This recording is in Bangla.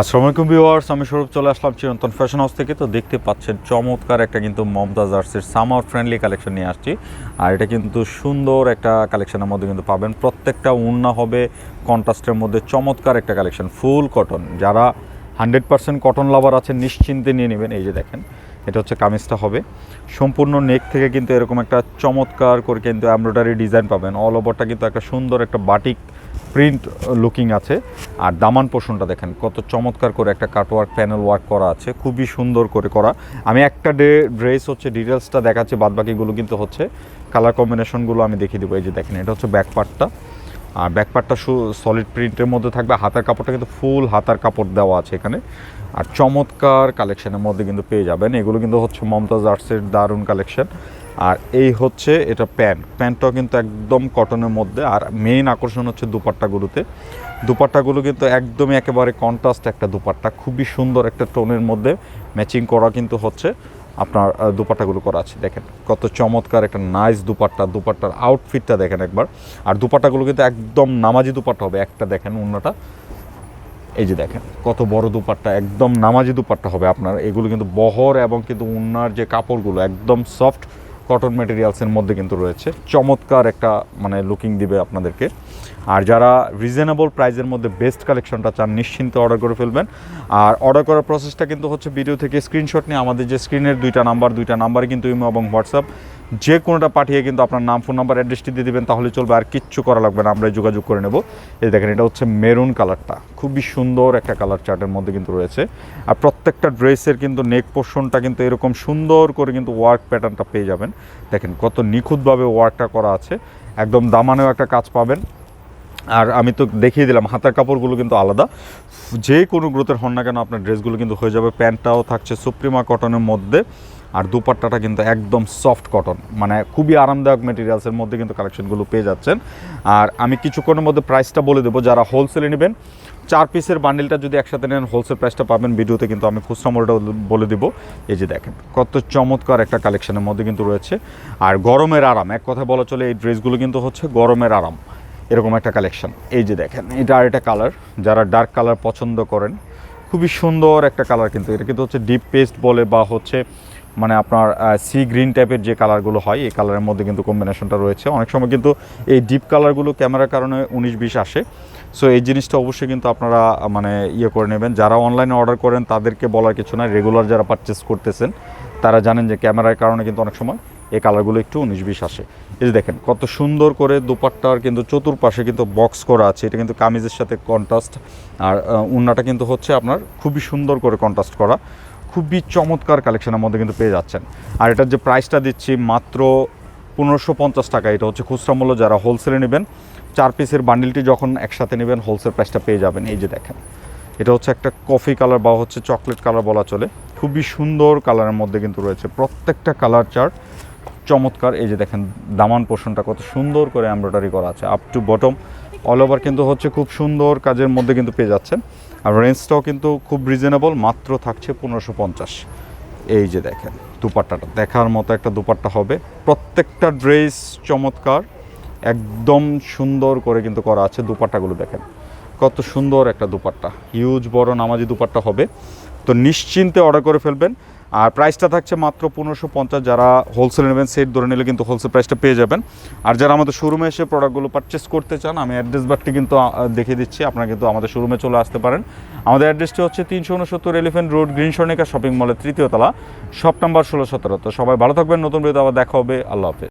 আসসালামু আলাইকুম ভিউয়ার্স, আমি স্বরূপ চলে আসলাম চিরন্তন ফ্যাশন হাউস থেকে। তো দেখতে পাচ্ছেন চমৎকার একটা কিন্তু মমতাজ আর্টসের সামার ফ্রেন্ডলি কালেকশন নিয়ে আসছি। আর এটা কিন্তু সুন্দর একটা কালেকশনের মধ্যে কিন্তু পাবেন। প্রত্যেকটা উন্না হবে কন্ট্রাস্টের মধ্যে চমৎকার একটা কালেকশন ফুল কটন যারা হান্ড্রেড পার্সেন্ট কটন লাভার আছেন, নিশ্চিন্তে নিয়ে নেবেন। এই যে দেখেন, এটা হচ্ছে কামিজটা হবে। সম্পূর্ণ নেক থেকে কিন্তু এরকম একটা চমৎকার করে কিন্তু এমব্রয়ডারি ডিজাইন পাবেন। অল ওভারটা কিন্তু একটা সুন্দর একটা বাটিক প্রিন্ট লুকিং আছে। আর দামান পোষণটা দেখেন, কত চমৎকার করে একটা কাটওয়ার্ক প্যানেল ওয়ার্ক করা আছে, খুবই সুন্দর করে করা। আমি একটা ডে, ড্রেস হচ্ছে ডিটেলসটা দেখাচ্ছি, বাদবাকিগুলো কিন্তু হচ্ছে কালার কম্বিনেশনগুলো আমি দেখিয়ে দেবো। এই যে দেখেন, এটা হচ্ছে ব্যাক পার্টটা আর ব্যাক পার্টটা সলিড প্রিন্টের মধ্যে থাকবে। হাতার কাপড়টা কিন্তু ফুল হাতার কাপড় দেওয়া আছে এখানে। আর চমৎকার কালেকশনের মধ্যে কিন্তু পেয়ে যাবেন। এগুলো কিন্তু হচ্ছে মমতাজ আর্টসের দারুণ কালেকশন আর এই হচ্ছে এটা প্যান্ট। প্যান্টটাও কিন্তু একদম কটনের মধ্যে। আর মেইন আকর্ষণ হচ্ছে দুপাট্টাগুলোতে। দুপাট্টাগুলো কিন্তু একদমই একেবারে কন্ট্রাস্ট একটা দুপাট্টা। খুবই সুন্দর একটা টোনের মধ্যে ম্যাচিং করা কিন্তু হচ্ছে আপনার দুপাট্টাগুলো করা আছে। দেখেন, কত চমৎকার একটা নাইস দুপাট্টা। দুপাট্টার আউটফিটটা দেখেন একবার। আর দুপাট্টাগুলো কিন্তু একদম নামাজি দুপাট্টা হবে। একটা দেখেন অন্যটা। এই যে দেখেন, কত বড় দুপাট্টা। একদম নামাজি দুপাট্টা হবে আপনার। এগুলো কিন্তু বহর এবং কিন্তু উন্নার যে কাপড়গুলো, একদম সফট কটন মেটেরিয়ালসের মধ্যে কিন্তু রয়েছে। চমৎকার একটা মানে লুকিং দিবে আপনাদেরকে। আর যারা রিজনেবল প্রাইজের মধ্যে বেস্ট কালেকশনটা চান, নিশ্চিন্তে অর্ডার করে ফেলবেন। আর অর্ডার করার প্রসেসটা কিন্তু হচ্ছে ভিডিও থেকে স্ক্রিনশট নিয়ে। আমাদের যে স্ক্রিনের দুইটা নাম্বার দুইটা নাম্বারে কিন্তু ইমো এবং হোয়াটসঅ্যাপ যে কোনোটা পাঠিয়ে কিন্তু আপনার নাম, ফোন নাম্বার অ্যাড্রেসটি দিয়ে দেবেন, তাহলে চলবে আর কিচ্ছু করা লাগবে না। আমরা যোগাযোগ করে নেব। এই দেখেন, এটা হচ্ছে মেরুন কালারটা খুবই সুন্দর একটা কালার চার্টের মধ্যে কিন্তু রয়েছে। আর প্রত্যেকটা ড্রেসের কিন্তু নেক পোর্শনটা কিন্তু এরকম সুন্দর করে কিন্তু ওয়ার্ক প্যাটার্নটা পেয়ে যাবেন। দেখেন, কত নিখুঁতভাবে ওয়ার্কটা করা আছে। একদম দামানেও একটা কাজ পাবেন। আর আমি তো দেখিয়ে দিলাম, হাতার কাপড়গুলো কিন্তু আলাদা। যে কোনো গ্রোথের হন না কেন, আপনার ড্রেসগুলো কিন্তু হয়ে যাবে। প্যান্টটাও থাকছে সুপ্রিমা কটনের মধ্যে। আর দুপাট্টাটা কিন্তু একদম সফট কটন মানে খুবই আরামদায়ক মেটেরিয়ালসের মধ্যে কিন্তু কালেকশনগুলো পেয়ে যাচ্ছেন। আর আমি কিছুক্ষণের মধ্যে প্রাইসটা বলে দেবো, যারা হোলসেলে নেবেন, চার পিসের বান্ডিলটা যদি একসাথে নেন হোলসেল প্রাইসটা পাবেন। ভিডিওতে কিন্তু আমি খুচরা মূল্যটা বলে দিব। এই যে দেখেন, কত চমৎকার একটা কালেকশনের মধ্যে কিন্তু রয়েছে। আর গরমের আরাম, এক কথা বলা চলে, এই ড্রেসগুলো কিন্তু হচ্ছে গরমের আরাম। এরকম একটা কালেকশন এই যে দেখেন, এটা আর একটা কালার যারা ডার্ক কালার পছন্দ করেন, খুবই সুন্দর একটা কালার কিন্তু। এটা কিন্তু হচ্ছে ডিপ পেস্ট বলে বা হচ্ছে মানে আপনার সি গ্রিন টাইপের যে কালারগুলো হয়, এই কালারের মধ্যে কিন্তু কম্বিনেশনটা রয়েছে। অনেক সময় কিন্তু এই ডিপ কালারগুলো ক্যামেরার কারণে উনিশ বিশ আসে। সো এই জিনিসটা অবশ্যই কিন্তু আপনারা মানে ইয়ে করে নেবেন। যারা অনলাইনে অর্ডার করেন, তাদেরকে বলার কিছু না রেগুলার যারা পারচেস করতেছেন, তারা জানেন যে ক্যামেরার কারণে কিন্তু অনেক সময় এই কালারগুলো একটু উনিশ বিশ আসে। এই যে দেখেন, কত সুন্দর করে দুপাট্টার কিন্তু চতুর্পাশে কিন্তু বক্স করা আছে। এটা কিন্তু কামিজের সাথে কন্ট্রাস্ট আর উন্নাটা কিন্তু হচ্ছে আপনার খুবই সুন্দর করে কন্ট্রাস্ট করা। খুবই চমৎকার কালেকশনের মধ্যে কিন্তু পেয়ে যাচ্ছেন। আর এটার যে প্রাইসটা দিচ্ছি মাত্র পনেরোশো পঞ্চাশ টাকা, এটা হচ্ছে খুচরা মূল্য যারা হোলসেলে নেবেন, চার পিসের বান্ডিলটি যখন একসাথে নেবেন হোলসেল প্রাইসটা পেয়ে যাবেন। এই যে দেখেন, এটা হচ্ছে একটা কফি কালার বা হচ্ছে চকলেট কালার বলা চলে। খুবই সুন্দর কালারের মধ্যে কিন্তু রয়েছে প্রত্যেকটা কালার চার্ট চমৎকার, এই যে দেখেন, দামান পোষণটা কত সুন্দর করে এমব্রয়ডারি করা আছে up to bottom all over কিন্তু হচ্ছে খুব সুন্দর কাজের মধ্যে কিন্তু পেয়ে যাচ্ছেন। আর রেঞ্জটাও কিন্তু খুব রিজনেবল মাত্র থাকছে পনেরোশো পঞ্চাশ। এই যে দেখেন, দুপাট্টাটা। দেখার মতো একটা দুপাট্টা হবে। প্রত্যেকটা ড্রেস চমৎকার। একদম সুন্দর করে কিন্তু করা আছে দুপাট্টাগুলো দেখেন। কত সুন্দর একটা দুপাট্টা। হিউজ বড় নামাজি দুপাট্টা হবে। তো নিশ্চিন্তে অর্ডার করে ফেলবেন। আর প্রাইসটা থাকছে মাত্র পনেরোশো পঞ্চাশ। যারা হোলসেল নেবেন সেট ধরে নিলে কিন্তু হোলসেল প্রাইসটা পেয়ে যাবেন। আর যারা আমাদের শোরুমে এসে প্রোডাক্টগুলো পারচেস করতে চান, আমি অ্যাড্রেস বারটি কিন্তু দেখিয়ে দিচ্ছি। আপনারা কিন্তু আমাদের শোরুমে চলে আসতে পারেন। আমাদের অ্যাড্রেসটি হচ্ছে তিনশো উনসত্তর Elephant Road Green Swarnika shopping মলের তৃতীয় তলা শপ নাম্বার ষোলো সতেরো। তো সবাই ভালো থাকবেন, নতুন ভিডিও আবার দেখা হবে। আল্লাহ হাফেজ।